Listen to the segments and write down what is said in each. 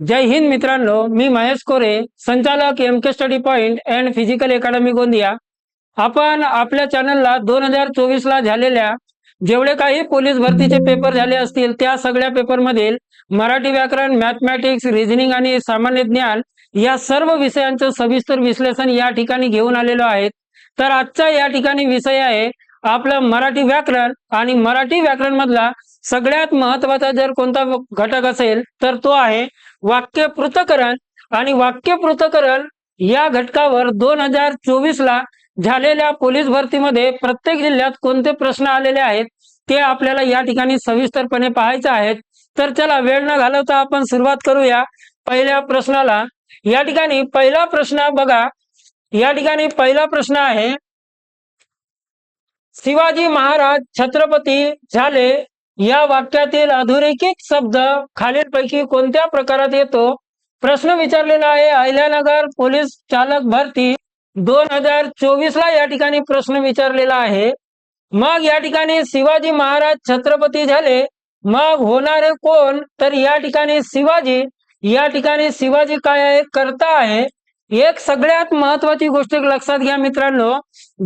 जय हिंद मित्रांनो मी महेश कोरे संचालक M K study point and physical academy Gondia. आपण आपल्या चॅनलला दोन हजार चोवीस ला झालेल्या जेवढे काही पोलीस भरतीचे पेपर झाले असतील त्या सगळ्या पेपरमधील मराठी व्याकरण मॅथमॅटिक्स रिझनिंग आणि सामान्य ज्ञान या सर्व विषयांचं सविस्तर विश्लेषण या ठिकाणी घेऊन आलेलो आहेत. तर आजचा या ठिकाणी विषय आहे आपलं मराठी व्याकरण आणि मराठी व्याकरण मधला सगळ्यात महत्त्वाचा जर कोणता घटक असेल तर तो आहे वाक्य पृथकरण आणि वाक्य पृथकरण या घटकावर दोन हजार चोवीस ला झालेल्या पोलीस भरतीमध्ये प्रत्येक जिल्ह्यात कोणते प्रश्न आलेले आहेत ते आपल्याला या ठिकाणी सविस्तरपणे पाहायचे आहेत. तर चला वेळ न घालवता आपण सुरुवात करूया पहिल्या प्रश्नाला. या ठिकाणी पहिला प्रश्न बघा. या ठिकाणी पहिला प्रश्न आहे शिवाजी महाराज छत्रपती झाले या वाक्यातील अधोरेखित शब्द खालीलपैकी कोणत्या प्रकारात येतो? प्रश्न विचारलेला आहे. अहिल्यानगर पोलीस चालक भरती दोन हजार चोवीस ला या ठिकाणी प्रश्न विचारलेला आहे. मग या ठिकाणी शिवाजी महाराज छत्रपती झाले. मग होणारे कोण? तर या ठिकाणी शिवाजी. या ठिकाणी शिवाजी काय आहे? करता आहे. एक सगळ्यात महत्वाची गोष्ट लक्षात घ्या मित्रांनो.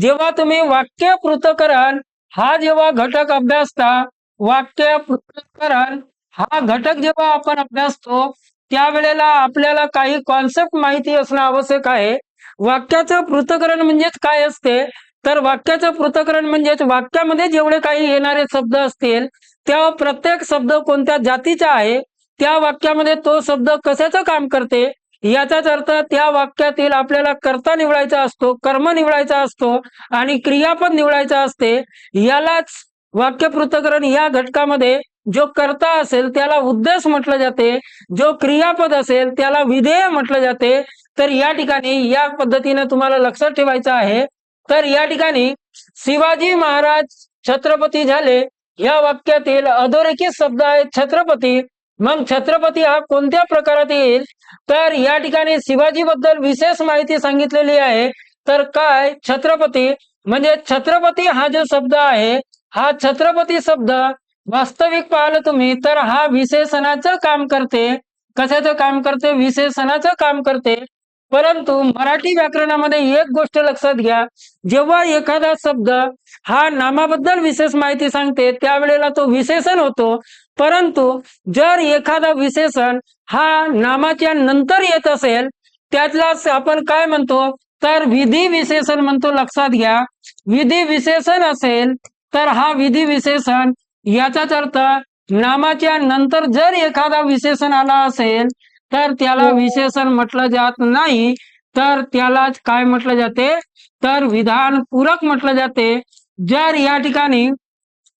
जेव्हा तुम्ही वाक्य पृथकरण हा जेव्हा घटक अभ्यासता वाक्य पृथक्करण हा घटक जेव्हा आपण अभ्यासतो त्यावेळेला आपल्याला काही कॉन्सेप्ट माहिती असणं आवश्यक आहे. वाक्याचं पृथकरण म्हणजेच काय असते? तर वाक्याचं पृथकरण म्हणजेच वाक्यामध्ये जेवढे काही येणारे शब्द असतील त्या प्रत्येक शब्द कोणत्या जातीचा आहे त्या वाक्यामध्ये तो शब्द कशाचं काम करते? याचाच अर्थ त्या वाक्यातील आपल्याला कर्ता निवडायचा असतो कर्म निवडायचा असतो आणि क्रियापद निवडायचा असते. यालाच वाक्य पृथकरण या घटकामध्ये जो कर्ता असेल त्याला उद्देश म्हटलं जाते. जो क्रियापद असेल त्याला विधेय म्हटलं जाते. तर या ठिकाणी या पद्धतीने तुम्हाला लक्षात ठेवायचं आहे. तर या ठिकाणी शिवाजी महाराज छत्रपती झाले. या वाक्यातील अधोरेखित शब्द आहे छत्रपती. मग छत्रपती हा कोणत्या प्रकारात येईल? तर या ठिकाणी शिवाजी बद्दल विशेष माहिती सांगितलेली आहे. तर काय? छत्रपती. म्हणजे छत्रपती हा जो शब्द आहे हा छत्रपती शब्द वास्तविक पाहिलं तुम्ही तर हा विशेषणाचं काम करते. कशाचं काम करते? विशेषणाचं काम करते. परंतु मराठी व्याकरणामध्ये एक गोष्ट लक्षात घ्या. जेव्हा एखादा शब्द हा नामाबद्दल विशेष माहिती सांगते त्यावेळेला तो विशेषण होतो. परंतु जर एखादा विशेषण हा नामाच्या नंतर येत असेल त्यातलाच आपण काय म्हणतो? तर विधी विशेषण म्हणतो लक्षात घ्या. विधी विशेषण असेल तर हा विधी विशेषण याचाच अर्थ नामाच्या नंतर जर एखादा विशेषण आला असेल तर त्याला विशेषण म्हटलं जात नाही. तर त्याला काय म्हटलं जाते? तर विधान पूरक म्हटलं जाते. जर या ठिकाणी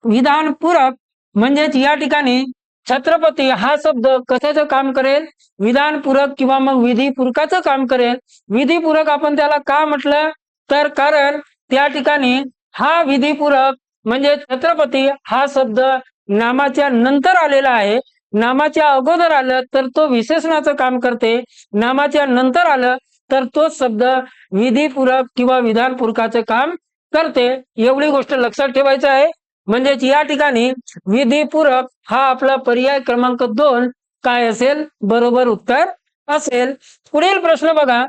विधान पूरक म्हणजेच या ठिकाणी छत्रपती हा शब्द कशाचं काम करेल? विधान पूरक किंवा मग विधी पूरकाचं काम करेल? विधी पूरक आपण त्याला का म्हटलं? तर कारण त्या ठिकाणी हा विधीपूरक म्हणजे छत्रपती हा शब्द नामाच्या नंतर आलेला आहे. नामाच्या अगोदर आलं तर तो विशेषणाचं काम करते. नामाच्या नंतर आलं तर तो शब्द विधीपूरक किंवा विधानपूरकाचं काम करते. एवढी गोष्ट लक्षात ठेवायचं आहे. म्हणजेच या ठिकाणी विधीपूरक हा आपला पर्याय क्रमांक दोन काय असेल? बरोबर उत्तर असेल. पुढील प्रश्न बघा.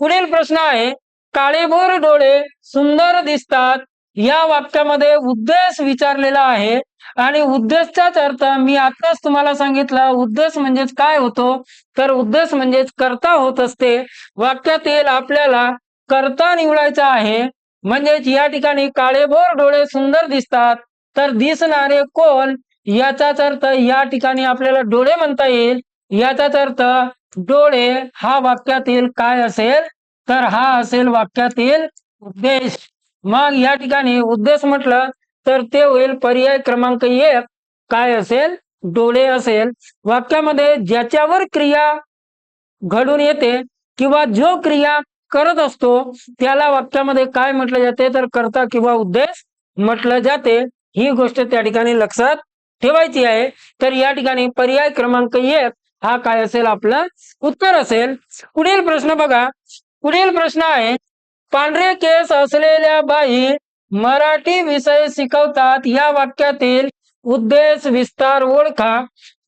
पुढील प्रश्न आहे काळेभोर डोळे सुंदर दिसतात. या वाक्यामध्ये उद्देश विचारलेला आहे. आणि उद्देशचाच अर्थ मी आताच तुम्हाला सांगितलं उद्देश म्हणजेच काय होतो? तर उद्देश म्हणजेच करता होत असते. वाक्यातील आपल्याला करता निवडायचा आहे. म्हणजेच या ठिकाणी काळेभोर डोळे सुंदर दिसतात. तर दिसणारे कोण? याचाच अर्थ या ठिकाणी आपल्याला डोळे म्हणता येईल. याचाच अर्थ डोळे हा वाक्यातील काय असेल? तर हा असेल वाक्यातील उद्देश. मग या ठिकाणी उद्देश म्हटलं तर ते होईल पर्याय क्रमांक एक. काय असेल? डोळे असेल. वाक्यामध्ये ज्याच्यावर क्रिया घडून येते किंवा जो क्रिया करत असतो त्याला वाक्यामध्ये काय म्हटलं जाते? तर करता किंवा उद्देश म्हटलं जाते. ही गोष्ट त्या ठिकाणी लक्षात ठेवायची आहे. तर या ठिकाणी पर्याय क्रमांक एक हा काय असेल? आपलं उत्तर असेल. पुढील प्रश्न बघा. पुढील प्रश्न आहे पांढरे केस असलेल्या बाई मराठी विषय शिकवतात. या वाक्यातील उद्देश विस्तार ओळखा.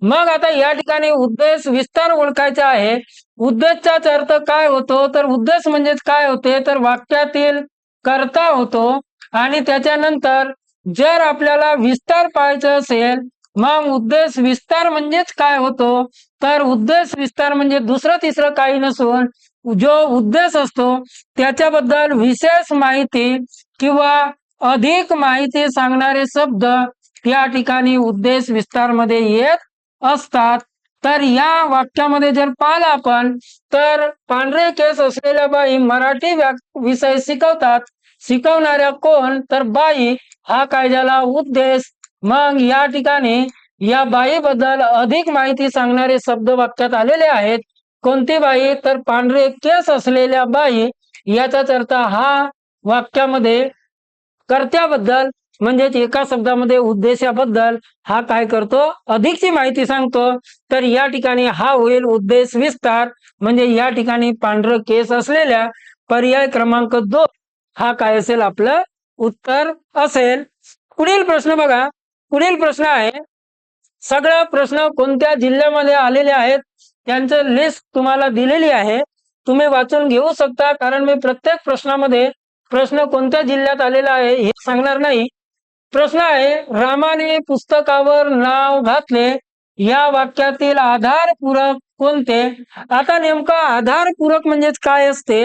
मग आता या ठिकाणी उद्देश विस्तार ओळखायचा आहे. उद्देशाचा अर्थ काय होतो? तर उद्देश म्हणजे काय होते? तर वाक्यातील कर्ता होतो. आणि त्याच्यानंतर जर आपल्याला विस्तार पाहायचा असेल मग उद्देश विस्तार म्हणजेच काय होतो? तर उद्देश विस्तार म्हणजे दुसरं तिसरं काही नसून जो उद्देश असतो त्याच्याबद्दल विशेष माहिती किंवा अधिक माहिती सांगणारे शब्द या ठिकाणी उद्देश विस्तारमध्ये येत असतात. तर या वाक्यामध्ये जर पाहिलं आपण तर पांढरे केस असलेल्या बाई मराठी विषय शिकवतात. शिकवणाऱ्या कोण? तर बाई. हा कायद्याला उद्देश. मग या ठिकाणी या बाईबद्दल अधिक माहिती सांगणारे शब्द वाक्यात आलेले आहेत. कोणती बाई? तर पांढरे केस असलेल्या बाई याचाच अर्थ हा वाक्यामध्ये कर्त्याबद्दल म्हणजेच एका शब्दामध्ये उद्देशाबद्दल हा काय करतो? अधिकची माहिती सांगतो. तर या ठिकाणी हा होईल उद्देश विस्तार म्हणजे या ठिकाणी पांढरं केस असलेल्या पर्याय क्रमांक दोन हा काय असेल? आपलं उत्तर असेल. पुढील प्रश्न बघा. पुढील प्रश्न आहे सगळा प्रश्न कोणत्या जिल्ह्यामध्ये आलेले आहेत? त्यांचं लिस्ट तुम्हाला दिलेली आहे. तुम्ही वाचून घेऊ शकता कारण मी प्रत्येक प्रश्नामध्ये प्रश्न कोणत्या जिल्ह्यात आलेला आहे हे सांगणार नाही. प्रश्न आहे रामाने पुस्तकावर नाव घातले. या वाक्यातील आधारपूरक कोणते? आता नेमका आधारपूरक म्हणजेच काय असते?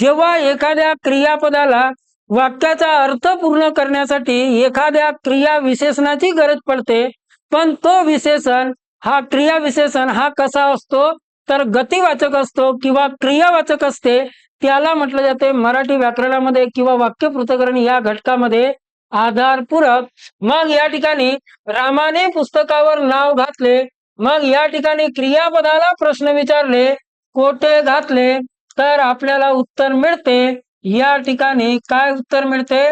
जेव्हा एखाद्या क्रियापदाला वाक्याचा अर्थ पूर्ण करण्यासाठी एखाद्या क्रिया विशेषणाची गरज पडते पण तो विशेषण हा क्रिया विशेषण हा कसा असतो? तर गतिवाचक असतो किंवा क्रियावाचक असते त्याला म्हटलं जाते मराठी व्याकरणामध्ये किंवा वाक्य पृथकरण या घटकामध्ये आधारपूरक. मग या ठिकाणी रामाने पुस्तकावर नाव घातले. मग या ठिकाणी क्रियापदाला प्रश्न विचारले. कोठे घातले? तर आपल्याला उत्तर मिळते. या ठिकाणी काय उत्तर मिळते?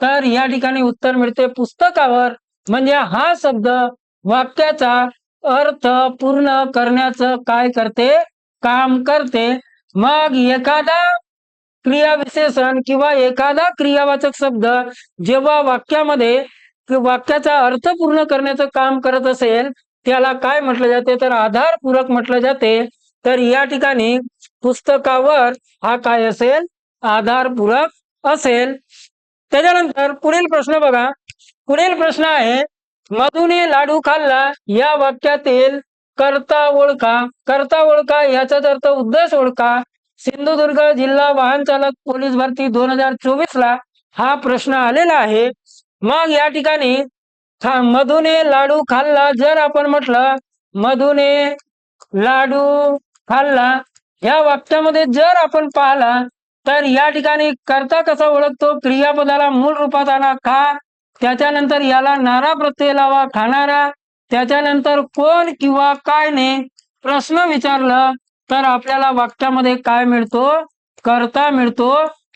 तर या ठिकाणी उत्तर मिळते पुस्तकावर. म्हणजे हा शब्द वाक्याचा अर्थ पूर्ण करण्याचं काय करते? काम करते. मग एखादा क्रिया विशेषण किंवा एखादा क्रियावाचक शब्द जेव्हा वाक्यामध्ये वाक्याचा अर्थ पूर्ण करण्याचं काम करत असेल त्याला काय म्हटलं जाते? तर आधारपूरक म्हटलं जाते. तर या ठिकाणी पुस्तकावर हा काय असेल? आधारपूरक असेल. त्याच्यानंतर पुढील प्रश्न बघा. पुढील प्रश्न आहे मधुने लाडू खाल्ला या वाक्यातील करता ओळखा करता ओळखा याचाच अर्थ उद्देश ओळखा. सिंधुदुर्ग जिल्हा वाहन चालक पोलीस भरती दोन हजार चोवीस ला हा प्रश्न आलेला आहे. मग या ठिकाणी मधुने लाडू खाल्ला जर आपण म्हटलं मधुने लाडू खाल्ला या वाक्यामध्ये जर आपण पाहिला तर या ठिकाणी करता कसा ओळखतो? क्रियापदाला मूळ रूपात आणा खा. त्याच्यानंतर याला नारा प्रत्यय लावा खाणारा. त्याच्यानंतर कोण किंवा काय ने प्रश्न विचारलं तर आपल्याला वाक्यामध्ये काय मिळतो? कर्ता मिळतो.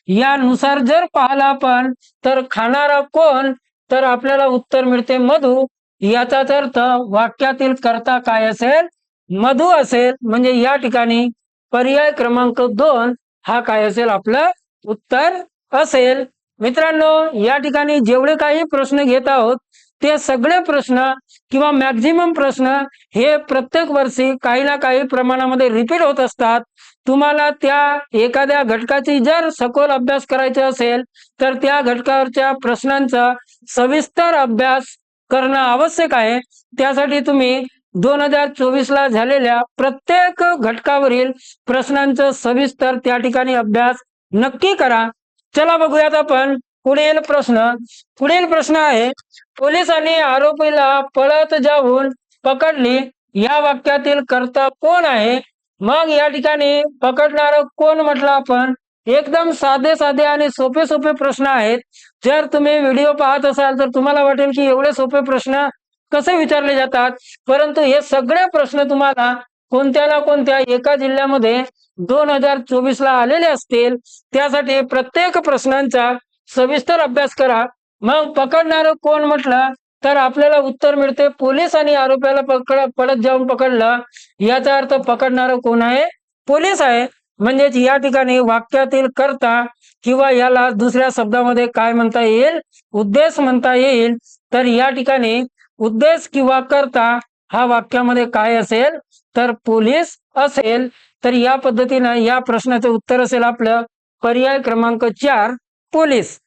यानुसार जर पाहिला आपण तर खाणारा कोण? तर आपल्याला उत्तर मिळते मधु. याचाच अर्थ वाक्यातील कर्ता काय असेल? मधु असेल. म्हणजे या ठिकाणी पर्याय क्रमांक दोन हा काय असेल? आपलं उत्तर असेल. मित्रांनो या ठिकाणी जेवढे काही प्रश्न घेत आहोत ते सगळे प्रश्न किंवा मॅक्झिमम प्रश्न हे प्रत्येक वर्षी काही ना काही प्रमाणामध्ये रिपीट होत असतात. तुम्हाला त्या एखाद्या घटकाची जर सखोल अभ्यास करायचा असेल तर त्या घटकावरच्या प्रश्नांचा सविस्तर अभ्यास करणं आवश्यक आहे. त्यासाठी तुम्ही दोन हजार चोवीस ला झालेल्या प्रत्येक घटकावरील प्रश्नांचं सविस्तर त्या ठिकाणी अभ्यास नक्की करा. चला बघूयात आपण. पुढील प्रश्न. पुढील प्रश्न आहे पोलिसांनी आरोपीला पळत जाऊन पकडली. या वाक्यातील कर्ता कोण आहे? मग या ठिकाणी पकडणार कोण म्हटलं आपण? एकदम साधे साधे आणि सोपे सोपे प्रश्न आहेत. जर तुम्ही व्हिडिओ पाहत असाल तर तुम्हाला वाटेल की एवढे सोपे प्रश्न कसे विचारले जातात? परंतु हे सगळे प्रश्न तुम्हाला कोणत्या ना कोणत्या एका जिल्ह्यामध्ये दोन हजार चोवीस ला आलेले असतील त्यासाठी प्रत्येक प्रश्नांचा सविस्तर अभ्यास करा. मग पकडणार कोण म्हटलं तर आपल्याला उत्तर मिळते. पोलीस आणि आरोपीला पकड पडत जाऊन पकडलं. याचा अर्थ पकडणार कोण आहे? पोलीस आहे. म्हणजेच या ठिकाणी वाक्यातील कर्ता किंवा याला दुसऱ्या शब्दामध्ये काय म्हणता येईल? उद्देश म्हणता येईल. तर या ठिकाणी उद्देश किंवा कर्ता हा वाक्यामध्ये काय असेल? तर पोलीस असेल. तर या पद्धतीनं या प्रश्नाचं उत्तर असेल आपलं पर्याय क्रमांक चार पोलीस.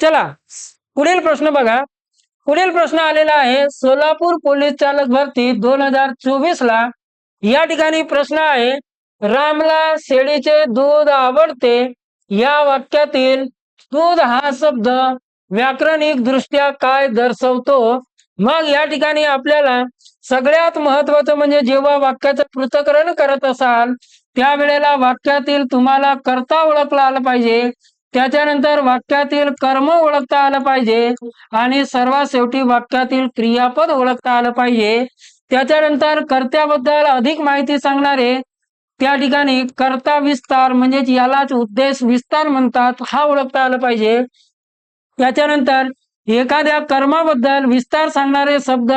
चला पुढील प्रश्न बघा. पुढील प्रश्न आलेला आहे सोलापूर पोलीस चालक भरती दोन हजार चोवीस ला या ठिकाणी प्रश्न आहे रामला शेळीचे दूध आवडते? या वाक्यातील दूध हा शब्द व्याकरणिक दृष्ट्या काय दर्शवतो? मग या ठिकाणी आपल्याला सगळ्यात महत्वाचं म्हणजे जेव्हा वाक्याचं पृथक्करण करत असाल त्यावेळेला वाक्यातील तुम्हाला कर्ता ओळखला आला पाहिजे. त्याच्यानंतर वाक्यातील कर्म ओळखता आलं पाहिजे आणि सर्वात शेवटी वाक्यातील क्रियापद ओळखता आलं पाहिजे. त्याच्यानंतर कर्त्याबद्दल अधिक माहिती सांगणारे त्या ठिकाणी कर्ता विस्तार म्हणजेच यालाच उद्देश विस्तार म्हणतात हा ओळखता आलं पाहिजे. त्याच्यानंतर एखाद्या कर्माबद्दल विस्तार सांगणारे शब्द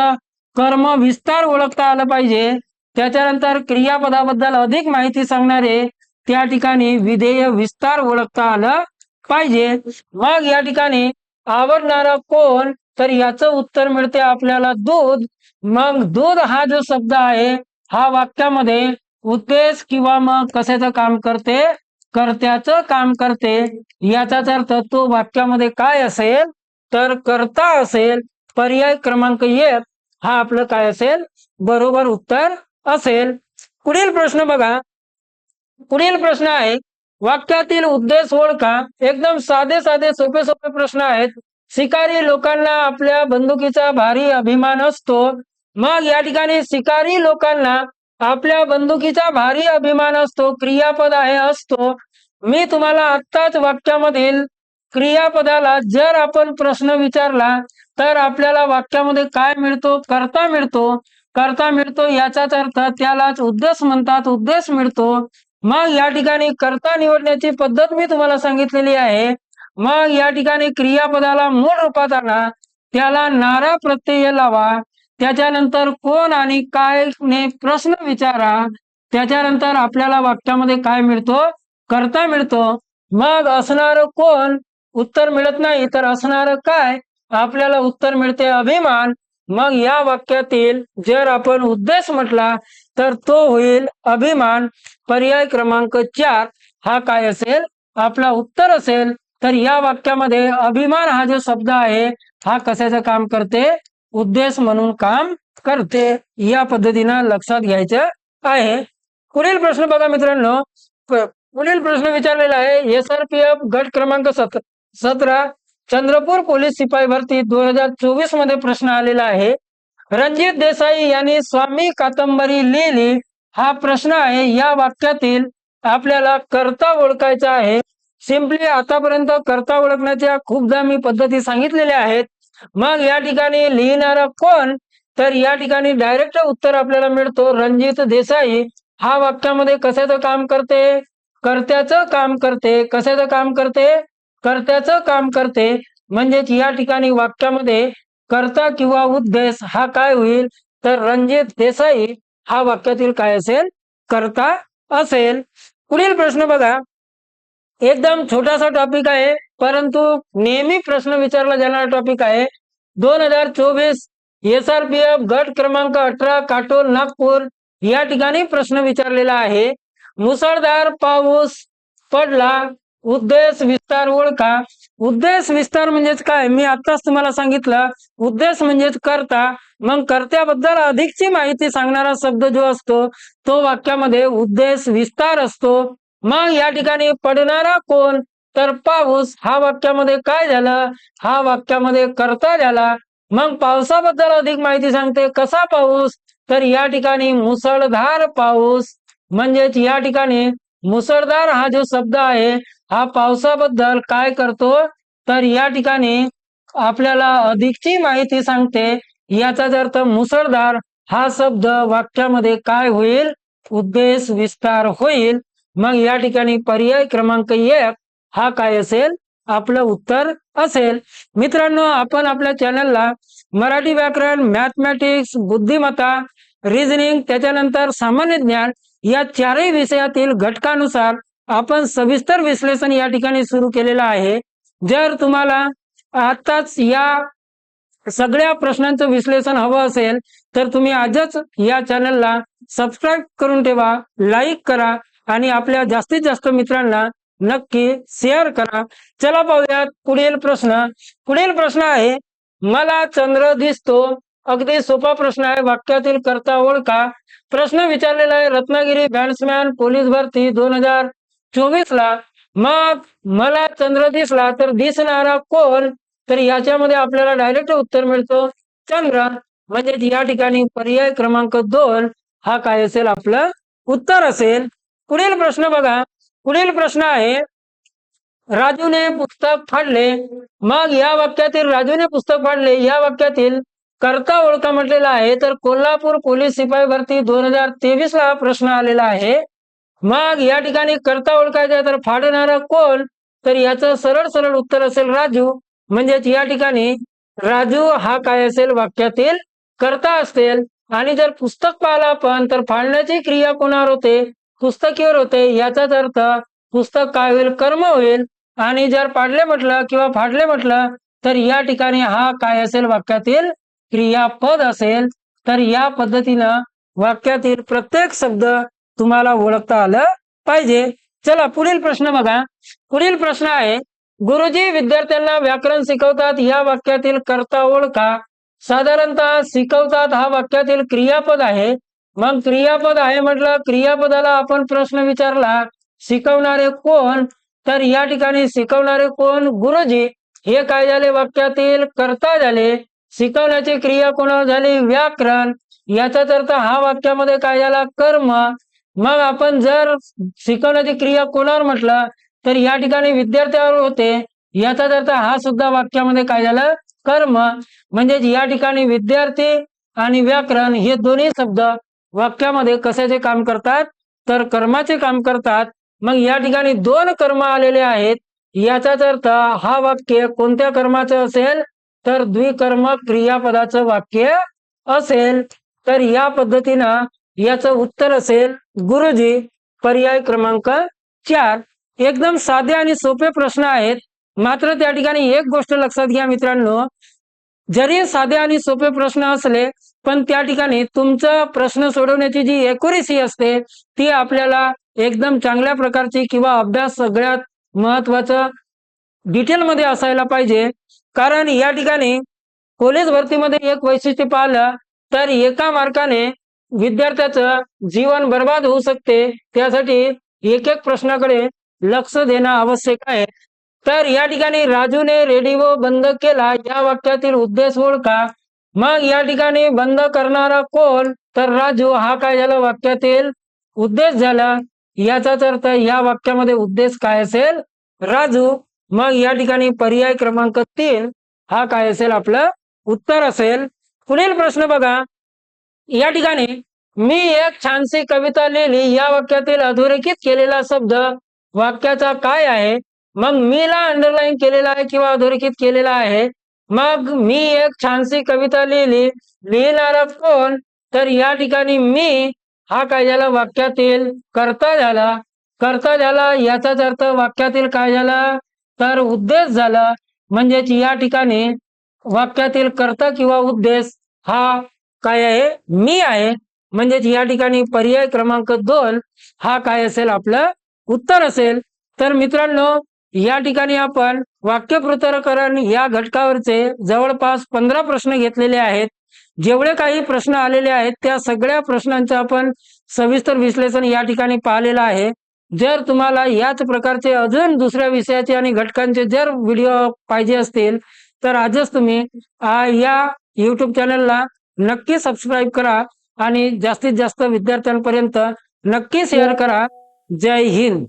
कर्म विस्तार ओळखता आलं पाहिजे. त्याच्यानंतर क्रियापदाबद्दल अधिक माहिती सांगणारे त्या ठिकाणी विधेय विस्तार ओळखता आलं पाहिजे. मग या ठिकाणी आवडणारा कोण? तर याचं उत्तर मिळते आपल्याला दूध. मग दूध हा जो शब्द आहे हा वाक्यामध्ये उद्देश किंवा मग कशाचं काम करते? कर्त्याचं काम करते. याचाच अर्थ तो वाक्यामध्ये काय असेल? तर कर्ता असेल. पर्याय क्रमांक एक. हा आपलं काय असेल? बरोबर उत्तर असेल. पुढील प्रश्न बघा. पुढील प्रश्न आहे वाक्यातील उद्देश ओळखा. एकदम साधे साधे सोपे सोपे प्रश्न आहेत. शिकारी लोकांना आपल्या बंदुकीचा भारी अभिमान असतो. मग या ठिकाणी शिकारी लोकांना आपल्या बंदुकीचा भारी अभिमान असतो क्रियापद आहे असतो. मी तुम्हाला आत्ताच वाक्यामधील क्रियापदाला जर आपण प्रश्न विचारला तर आपल्याला वाक्यामध्ये काय मिळतो कर्ता मिळतो. कर्ता मिळतो याचाच अर्थ त्यालाच उद्देश म्हणतात उद्देश मिळतो. मग या ठिकाणी कर्ता निवडण्याची पद्धत मी तुम्हाला सांगितलेली आहे. मग या ठिकाणी क्रियापदाला मूळ रूपात आणा. त्याला नारा प्रत्यय लावा. त्याच्यानंतर कोण आणि काय ने प्रश्न विचारा. त्याच्यानंतर आपल्याला वाक्यामध्ये काय मिळतो? करता मिळतो. मग असणार कोण? उत्तर मिळत नाही तर असणार काय? आपल्याला उत्तर मिळते अभिमान. मग या वाक्यातील जर आपण उद्देश म्हटला तर तो होईल अभिमान. पर्याय क्रमांक चार. हा काय असेल? आपला उत्तर असेल. तर या वाक्यामध्ये अभिमान हा जो शब्द आहे हा कशाचं काम करते? उद्देश म्हणून काम करते. या पद्धतीनं लक्षात घ्यायचं आहे. पुढील प्रश्न बघा मित्रांनो. पुढील प्रश्न विचारलेला आहे. एस आर पी एफ गट क्रमांक सतरा सतरा चंद्रपूर पोलीस शिपाई भरती दोन हजार चोवीसमध्ये प्रश्न आलेला आहे. रणजित देसाई यांनी स्वामी कादंबरी लिहिली. हा प्रश्न आहे या वाक्यातील आपल्याला कर्ता ओळखायचा आहे. सिम्पली आतापर्यंत कर्ता ओळखण्याच्या खूपदा मी पद्धती सांगितलेल्या आहेत. मग या ठिकाणी लिहिणारा कोण? तर या ठिकाणी डायरेक्ट उत्तर आपल्याला मिळतो रणजित देसाई. हा वाक्यामध्ये कशाचं काम करते? कर्त्याचं काम करते. कशाचं काम करते? कर्त्याचं काम करते. म्हणजेच या ठिकाणी वाक्यामध्ये कर्ता किंवा उद्देश हा काय होईल? तर रणजित देसाई हा वाक्यातील काय असेल? कर्ता असेल. पुढील प्रश्न बघा. एकदम छोटासा टॉपिक आहे परंतु नेहमी प्रश्न विचारला जाणारा टॉपिक आहे. दोन हजार चोवीस एस आर पी एफ गट क्रमांक अठरा काटोल नागपूर या ठिकाणी प्रश्न विचारलेला आहे. मुसळधार पाऊस पडला. उद्देश विस्तार ओळखा. उद्देश विस्तार म्हणजेच काय? मी आताच तुम्हाला सांगितलं उद्देश म्हणजेच करता. मग कर्त्याबद्दल अधिकची माहिती सांगणारा शब्द जो असतो तो वाक्यामध्ये उद्देश विस्तार असतो. मग या ठिकाणी पडणारा कोण? तर पाऊस. हा वाक्यामध्ये काय झालं? हा वाक्यामध्ये कर्ता झाला. मग पावसाबद्दल अधिक माहिती सांगते. कसा पाऊस? तर या ठिकाणी मुसळधार पाऊस. म्हणजेच या ठिकाणी मुसळधार हा जो शब्द आहे हा पावसाबद्दल काय करतो तर या ठिकाणी आपल्याला अधिकची माहिती सांगते. याचाच अर्थ मुसळधार हा शब्द वाक्यामध्ये काय होईल? उद्देश विस्तार होईल. मग या ठिकाणी पर्याय क्रमांक एक हा काय असेल? आपलं उत्तर असेल. मित्रांनो आपण आपल्या चॅनलला मराठी व्याकरण मॅथमॅटिक्स बुद्धिमत्ता रिझनिंग त्याच्यानंतर सामान्य ज्ञान या चारही विषयातील घटकानुसार आपण सविस्तर विश्लेषण या ठिकाणी सुरू केलेलं आहे. जर तुम्हाला आताच या सगळ्या प्रश्नांचं विश्लेषण हवं असेल तर तुम्ही आजच या चॅनलला सबस्क्राईब करून ठेवा लाईक करा आणि आपल्या जास्तीत जास्त मित्रांना नक्की शेअर करा. चला पाहूयात पुढील प्रश्न. पुढील प्रश्न आहे मला चंद्र दिसतो. अगदी सोपा प्रश्न आहे. वाक्यातील करता ओळखा. प्रश्न विचारलेला आहे रत्नागिरी बॅट्समॅन पोलीस भरती दोन हजार चोवीसला मग मला चंद्र दिसला तर दिसणारा कोण? तर याच्यामध्ये आपल्याला डायरेक्ट उत्तर मिळतो चंद्र. म्हणजे या ठिकाणी पर्याय क्रमांक दोन हा काय असेल? आपलं उत्तर असेल. पुढील प्रश्न बघा. पुढील प्रश्न आहे राजूने पुस्तक फाडले. मग या वाक्यातील राजूने पुस्तक फाडले. या वाक्यातील करता ओळखा म्हटलेला आहे. तर कोल्हापूर पोलीस शिपाई भरती दोन हजार तेवीस ला हा प्रश्न आलेला आहे. मग या ठिकाणी करता ओळखायचा तर फाडणारा कोण तर याचं सरळ सरळ उत्तर असेल राजू. म्हणजेच या ठिकाणी राजू हा काय असेल? वाक्यातील करता असेल. आणि जर पुस्तक पाहिलं आपण तर फाडण्याची क्रिया कोणावर होते? पुस्तकीवर होते. याचाच अर्थ पुस्तक काय होईल? कर्म होईल. आणि जर पाडले म्हटलं किंवा फाडले म्हटलं तर या ठिकाणी हा काय असेल? वाक्यातील क्रियापद असेल. तर या पद्धतीनं वाक्यातील प्रत्येक शब्द तुम्हाला ओळखता आलं पाहिजे. चला पुढील प्रश्न बघा. पुढील प्रश्न आहे गुरुजी विद्यार्थ्यांना व्याकरण शिकवतात या वाक्यातील कर्ता ओळखा. साधारणतः शिकवतात हा वाक्यातील क्रियापद आहे. मग क्रियापद आहे म्हटलं क्रियापदाला आपण प्रश्न विचारला शिकवणारे कोण? तर या ठिकाणी शिकवणारे कोण? गुरुजी. हे काय झाले? वाक्यातील कर्ता झाले. शिकवण्याची क्रिया कोणावर झाली? व्याकरण. याचाच अर्थ हा वाक्यामध्ये काय झाला? कर्म. मग आपण जर शिकवण्याची क्रिया कोणावर म्हटलं तर या ठिकाणी विद्यार्थ्यावर होते. याचाच अर्थ हा सुद्धा वाक्यामध्ये काय झालं? कर्म. म्हणजेच या ठिकाणी विद्यार्थी आणि व्याकरण हे दोन्ही शब्द वाक्यामध्ये कशाचे काम करतात? तर कर्माचे काम करतात. मग या ठिकाणी दोन कर्म आलेले आहेत. याचाच अर्थ हा वाक्य कोणत्या कर्माचं असेल? तर द्विकर्म क्रियापदाचं वाक्य असेल. तर या पद्धतीनं याचं उत्तर असेल गुरुजी पर्याय क्रमांक चार. एकदम साधे आणि सोपे प्रश्न आहेत. मात्र त्या ठिकाणी एक गोष्ट लक्षात घ्या मित्रांनो. जरी साधे आणि सोपे प्रश्न असले पण त्या ठिकाणी तुमचं प्रश्न सोडवण्याची जी एकुरेसी असते ती आपल्याला एकदम चांगल्या प्रकारची किंवा अभ्यास सगळ्यात महत्वाचं डिटेलमध्ये असायला पाहिजे. कारण या ठिकाणी पोलीस भरतीमध्ये एक वैशिष्ट्य पाहिलं तर एका मार्काने विद्यार्थ्याचं जीवन बर्बाद होऊ शकते त्यासाठी एक एक प्रश्नाकडे लक्ष देणं आवश्यक आहे. तर या ठिकाणी राजूने रेडिओ बंद केला या वाक्यातील उद्देश ओळखा. मग या ठिकाणी बंद करणारा कोण? तर राजू हा काय झाला? वाक्यातील उद्देश झाला. याचाच अर्थ या वाक्यामध्ये उद्देश काय असेल? राजू मग या ठिकाणी पर्याय क्रमांक तीन हा काय असेल? आपलं उत्तर असेल. पुढील प्रश्न बघा. या ठिकाणी मी एक छानशी कविता लिहिली. या वाक्यातील अधोरेखित केलेला शब्द वाक्याचा काय आहे? मग मीला अंडरलाईन केलेला आहे किंवा अधोरेखित केलेला आहे? मग मी एक छानशी कविता लिहिली. लिहिणारा कोण? तर या ठिकाणी मी हा काय झाला वाक्यातील कर्ता झाला. कर्ता झाला याचाच अर्थ वाक्यातील काय झाला? तर उद्देश झाला. म्हणजेच या ठिकाणी वाक्यातील कर्ता किंवा उद्देश हा काय आहे? मी आहे. म्हणजेच या ठिकाणी पर्याय क्रमांक दोन हा काय असेल? आपलं उत्तर असेल. तर मित्रांनो या ठिकाणी आपण वाक्यपृतरकरण या घटकावरचे जवळपास पंधरा प्रश्न घेतलेले आहेत. जेवढे काही प्रश्न आलेले आहेत त्या सगळ्या प्रश्नांचं आपण सविस्तर विश्लेषण या ठिकाणी पाहिलेलं आहे. जर तुम्हाला याच प्रकारचे अजून दुसऱ्या विषयाचे आणि घटकांचे जर व्हिडिओ पाहिजे असतील तर आजच तुम्ही या युट्यूब चॅनलला नक्की सबस्क्राईब करा आणि जास्तीत जास्त विद्यार्थ्यांपर्यंत नक्की शेअर करा. जय हिंद.